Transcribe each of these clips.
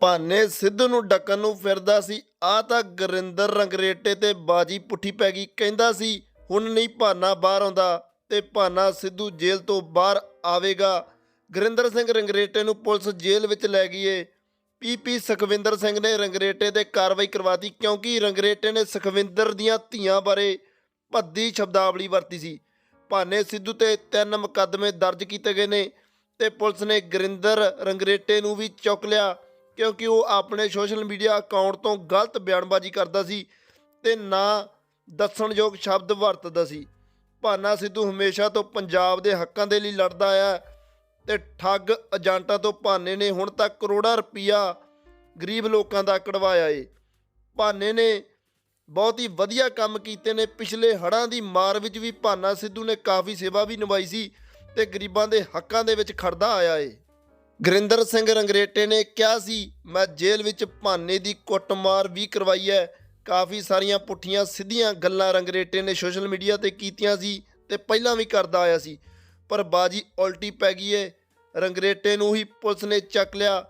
ਭਾਨੇ ਸਿੱਧੂ ਨੂੰ ਡੱਕਣ ਨੂੰ ਫਿਰਦਾ ਸੀ। ਆ ਤਾਂ ਗੁਰਿੰਦਰ ਰੰਗਰੇਟੇ ਤੇ ਬਾਜੀ ਪੁੱਠੀ ਪੈ ਗਈ। ਕਹਿੰਦਾ ਸੀ, ਹੁਣ ਨਹੀਂ ਭਾਨਾ ਬਾਹਰ ਆਉਂਦਾ ਤੇ ਭਾਨਾ ਸਿੱਧੂ ਜੇਲ੍ਹ ਤੋਂ ਬਾਹਰ ਆਵੇਗਾ। ਗੁਰਿੰਦਰ ਸਿੰਘ ਰੰਗਰੇਟੇ ਨੂੰ ਪੁਲਿਸ ਜੇਲ੍ਹ ਵਿੱਚ ਲੈ ਗਈ ਏ। ਪੀਪੀ ਸੁਖਵਿੰਦਰ ਸਿੰਘ ਨੇ ਰੰਗਰੇਟੇ ਤੇ ਕਾਰਵਾਈ ਕਰਵਾਤੀ ਕਿਉਂਕਿ ਰੰਗਰੇਟੇ ਨੇ ਸੁਖਵਿੰਦਰ ਦੀਆਂ ਧੀਆਂ ਬਾਰੇ ਭੱਦੀ ਸ਼ਬਦਾਵਲੀ ਵਰਤੀ ਸੀ। ਭਾਨੇ ਸਿੱਧੂ ਤੇ ਤਿੰਨ ਮੁਕੱਦਮੇ ਦਰਜ ਕੀਤੇ ਗਏ ਨੇ ਤੇ ਪੁਲਿਸ ਨੇ ਗੁਰਿੰਦਰ ਰੰਗਰੇਟੇ ਨੂੰ ਵੀ ਚੁੱਕ ਲਿਆ। ਕਿਉਂਕਿ ਉਹ ਆਪਣੇ ਸੋਸ਼ਲ ਮੀਡੀਆ ਅਕਾਊਂਟ ਤੋਂ ਗਲਤ ਬਿਆਨਬਾਜ਼ੀ ਕਰਦਾ ਸੀ ਤੇ ਨਾ ਦੱਸਣਯੋਗ ਸ਼ਬਦ ਵਰਤਦਾ ਸੀ। ਭਾਨਾ ਸਿੱਧੂ ਹਮੇਸ਼ਾ ਤੋਂ ਪੰਜਾਬ ਦੇ ਹੱਕਾਂ ਦੇ ਲਈ ਲੜਦਾ ਆਇਆ ਹੈ ਤੇ ਠੱਗ ਏਜੰਟਾਂ ਤੋਂ ਭਾਨੇ ਨੇ ਹੁਣ ਤੱਕ ਕਰੋੜਾਂ ਰੁਪਈਆ ਗਰੀਬ ਲੋਕਾਂ ਦਾ ਕਢਵਾਇਆ ਏ। ਭਾਨੇ ਨੇ ਬਹੁਤ ਹੀ ਵਧੀਆ ਕੰਮ ਕੀਤੇ ਨੇ। ਪਿਛਲੇ ਹੜ੍ਹਾਂ ਦੀ ਮਾਰ ਵਿੱਚ ਵੀ ਭਾਨਾ ਸਿੱਧੂ ਨੇ ਕਾਫੀ ਸੇਵਾ ਵੀ ਨਿਭਾਈ ਸੀ ਤੇ ਗਰੀਬਾਂ ਦੇ ਹੱਕਾਂ ਦੇ ਵਿੱਚ ਖੜਦਾ ਆਇਆ ਏ। ਗੁਰਿੰਦਰ ਸਿੰਘ ਰੰਗਰੇਟੇ ਨੇ ਕਿਹਾ ਸੀ, ਮੈਂ ਜੇਲ੍ਹ ਵਿੱਚ ਭਾਨੇ ਦੀ ਕੁੱਟਮਾਰ ਵੀ ਕਰਵਾਈ ਹੈ। ਕਾਫੀ ਸਾਰੀਆਂ ਪੁੱਠੀਆਂ ਸਿੱਧੀਆਂ ਗੱਲਾਂ ਰੰਗਰੇਟੇ ਨੇ ਸੋਸ਼ਲ ਮੀਡੀਆ ਤੇ ਕੀਤੀਆਂ ਸੀ ਤੇ ਪਹਿਲਾਂ ਵੀ ਕਰਦਾ ਆਇਆ ਸੀ। ਪਰ ਬਾਜੀ ਉਲਟੀ ਪੈ ਗਈ ਏ। ਰੰਗਰੇਟੇ ਨੂੰ ਹੀ ਪੁਲਿਸ ਨੇ ਚੱਕ ਲਿਆ।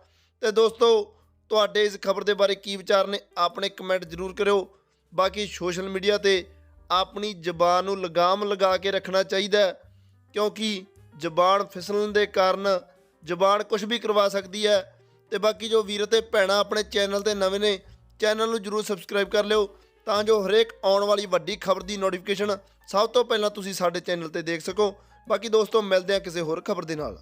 ਤੇ ਦੋਸਤੋ, ਤੁਹਾਡੇ ਇਸ ਖਬਰ ਦੇ ਬਾਰੇ ਕੀ ਵਿਚਾਰ ਨੇ, ਆਪਣੇ ਕਮੈਂਟ ਜ਼ਰੂਰ ਕਰਿਓ। ਬਾਕੀ ਸੋਸ਼ਲ ਮੀਡੀਆ ਤੇ ਆਪਣੀ ਜ਼ਬਾਨ ਨੂੰ ਲਗਾਮ ਲਗਾ ਕੇ ਰੱਖਣਾ ਚਾਹੀਦਾ ਕਿਉਂਕਿ ਜ਼ਬਾਨ ਫਿਸਲਣ ਦੇ ਕਾਰਨ ਜ਼ਬਾਨ ਕੁਝ ਵੀ ਕਰਵਾ ਸਕਦੀ ਹੈ। ਤੇ ਬਾਕੀ ਜੋ ਵੀਰ ਤੇ ਭੈਣਾਂ ਆਪਣੇ ਚੈਨਲ ਤੇ ਨਵੇਂ ਨੇ, ਚੈਨਲ ਨੂੰ ਜਰੂਰ ਸਬਸਕ੍ਰਾਈਬ ਕਰ ਲਿਓ ਤਾਂ ਜੋ ਹਰੇਕ ਆਉਣ ਵਾਲੀ ਵੱਡੀ ਖਬਰ ਦੀ ਨੋਟੀਫਿਕੇਸ਼ਨ ਸਭ ਤੋਂ ਪਹਿਲਾਂ ਤੁਸੀਂ ਸਾਡੇ ਚੈਨਲ ਤੇ ਦੇਖ ਸਕੋ। ਬਾਕੀ ਦੋਸਤੋ, ਮਿਲਦੇ ਹਾਂ ਕਿਸੇ ਹੋਰ ਖਬਰ ਦੇ ਨਾਲ।